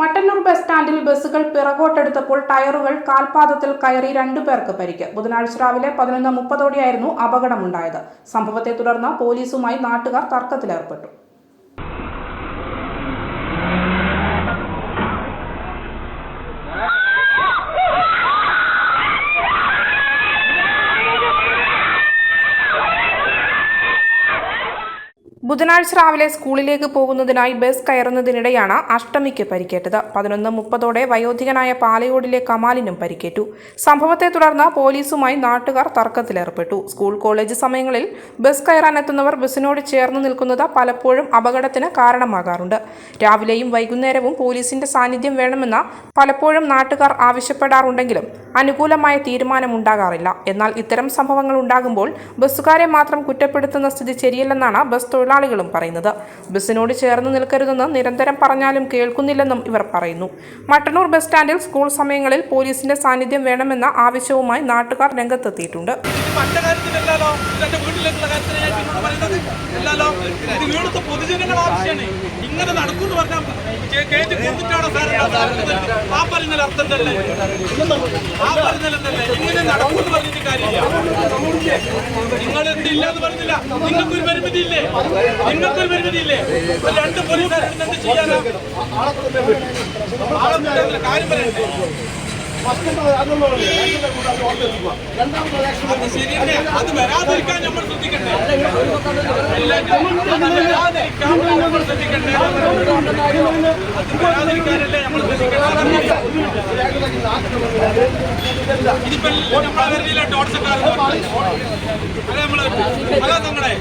Mattannur bus സ്റ്റാൻഡിൽ ബസ്സുകൾ പിറകോട്ടെടുത്തപ്പോൾ ടയറുകൾ കാൽപാദത്തിൽ കയറി രണ്ടുപേർക്ക് പരിക്ക്. ബുധനാഴ്ച രാവിലെ പതിനൊന്ന് മുപ്പതോടെയായിരുന്നു അപകടമുണ്ടായത്. സംഭവത്തെ തുടർന്ന് പോലീസുമായി നാട്ടുകാർ തർക്കത്തിലേർപ്പെട്ടു. ബുധനാഴ്ച രാവിലെ സ്കൂളിലേക്ക് പോകുന്നതിനായി ബസ് കയറുന്നതിനിടെയാണ് അഷ്ടമിക്ക് പരിക്കേറ്റത്. പതിനൊന്ന് മുപ്പതോടെ വയോധികനായ പാലയോടിലെ കമാലിനും പരിക്കേറ്റു. സംഭവത്തെ തുടർന്ന് പോലീസുമായി നാട്ടുകാർ തർക്കത്തിലേർപ്പെട്ടു. സ്കൂൾ കോളേജ് സമയങ്ങളിൽ ബസ് കയറാനെത്തുന്നവർ ബസ്സിനോട് ചേർന്ന് നിൽക്കുന്നത് പലപ്പോഴും അപകടത്തിന് കാരണമാകാറുണ്ട്. രാവിലെയും വൈകുന്നേരവും പോലീസിന്റെ സാന്നിധ്യം വേണമെന്ന് പലപ്പോഴും നാട്ടുകാർ ആവശ്യപ്പെടാറുണ്ടെങ്കിലും അനുകൂലമായ തീരുമാനമുണ്ടാകാറില്ല. എന്നാൽ ഇത്തരം സംഭവങ്ങൾ ഉണ്ടാകുമ്പോൾ ബസ്സുകാരെ മാത്രം കുറ്റപ്പെടുത്തുന്ന സ്ഥിതി ശരിയല്ലെന്നാണ് ബസ് തൊഴിലാളികളും പറയുന്നത്. ബസ്സിനോട് ചേർന്ന് നിൽക്കരുതെന്ന് നിരന്തരം പറഞ്ഞാലും കേൾക്കുന്നില്ലെന്നും ഇവർ പറയുന്നു. മട്ടന്നൂർ ബസ് സ്റ്റാൻഡിൽ സ്കൂൾ സമയങ്ങളിൽ പോലീസിന്റെ സാന്നിധ്യം വേണമെന്ന ആവശ്യവുമായി നാട്ടുകാർ രംഗത്തെത്തിയിട്ടുണ്ട്. ഇങ്ങനെ പറഞ്ഞാൽ ഇങ്ങനെ കാര്യമില്ല. നിങ്ങൾ എന്തില്ല എന്ന് പറഞ്ഞില്ല. നിങ്ങൾക്കൊരു പരിമിതി ഇല്ലേ നിങ്ങൾക്കൊരു പരിമിതി ഇല്ലേ ഒരു രണ്ട് പോലീസുകാരുടെ എന്ത് ചെയ്യാനാ? കാര്യം പറയണ്ടേ? ശരിയല്ലേ അത് വരാതിരിക്കാൻ നമ്മൾ ശ്രദ്ധിക്കണ്ടേ? വരാതിരിക്കാൻ നമ്മൾ ശ്രദ്ധിക്കണ്ടേ? അത് വരാതിരിക്കാനല്ലേ നമ്മൾ ശ്രദ്ധിക്കണ്ടേ ഇതിപ്പോ നമ്മളെ വരുന്നില്ല ടോട്ട്സക്കാരൻ അല്ലെ നമ്മൾ അതാ നിങ്ങളെ